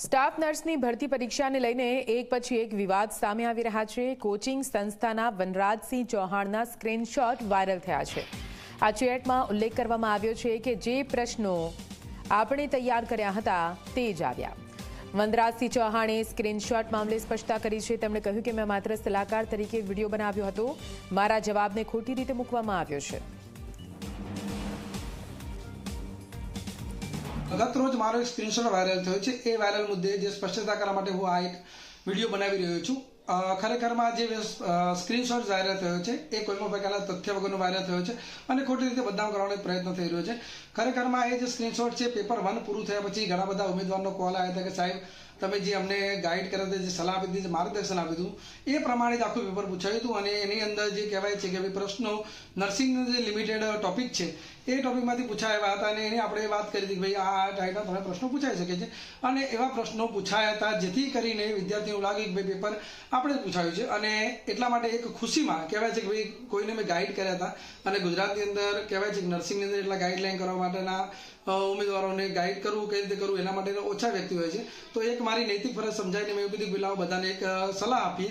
Staff નર્સની ભરતી પરીક્ષાને લઈને એક પછી એક વિવાદ સામે આવી રહ્યા છે. કોચિંગ સંસ્થાના વનરાજસિંહ ચૌહાણના સ્ક્રીનશોટ વાયરલ થયા છે. આ ચેટમાં ઉલ્લેખ કરવામાં આવ્યો છે કે જે પ્રશ્નો આપણે તૈયાર કર્યા હતા તે જ આવ્યા. વનરાજસિંહ ચૌહાણે સ્ક્રીનશોટ મામલે સ્પષ્ટતા કરી છે. તેમણે કહ્યું કે મેં માત્ર સલાહકાર તરીકે વીડિયો બનાવ્યો હતો. મારા જવાબને ખોટી રીતે મૂકવામાં આવ્યો છે. ગત રોજ મારો એક સ્ક્રીનશોટ વાયરલ થયો છે. એ વાયરલ મુદ્દે જે સ્પષ્ટતા કરવા માટે હું આ એક વીડિયો બનાવી રહ્યો છું. ખરેખરમાં જે સ્ક્રીનશોટ વાયરલ થયો છે, એ કોઈમાં પ્રકારના તથ્ય વગરનો વાયરલ થયો છે અને ખોટી રીતે બદનામ કરવાનો પ્રયત્ન થઈ રહ્યો છે. ખરેખરમાં એ જે સ્ક્રીનશોટ છે પેપર વન પૂરું થયા પછી ઘણા બધા ઉમેદવારનો કોલ આવ્યા હતા કે સાહેબ, તમે જે અમને ગાઈડ કર્યા હતા, જે સલાહ આપી હતી, જે માર્ગદર્શન આપ્યું હતું, એ પ્રમાણે જ આખું પેપર પૂછાયું હતું અને એની અંદર જે કહેવાય છે કે ભાઈ પ્રશ્નો નર્સિંગનો જે લિમિટેડ ટોપિક છે, એ ટોપિકમાંથી પૂછાયા હતા અને એની આપણે વાત કરી હતી કે ભાઈ, આ ટાઈપના તમે પ્રશ્નો પૂછાઈ શકે છે. અને એવા પ્રશ્નો પૂછાયા હતા, જેથી કરીને વિદ્યાર્થીઓ લાગે કે ભાઈ પેપર આપણે પૂછાયું છે અને એટલા માટે એક ખુશીમાં કહેવાય છે કે ભાઈ, કોઈને મેં ગાઈડ કર્યા હતા. અને ગુજરાતની અંદર કહેવાય છે કે નર્સિંગની અંદર એટલા ગાઈડલાઈન કરવા માટેના ઉમેદવારોને ગાઈડ કરવું, કઈ રીતે કરવું, એના માટે ઓછા વ્યક્તિ હોય છે. તો એક મારી નૈતિક ફરજ સમજાઈને મેં એવું કીધું બિલાવ બધાને એક સલાહ આપીએ.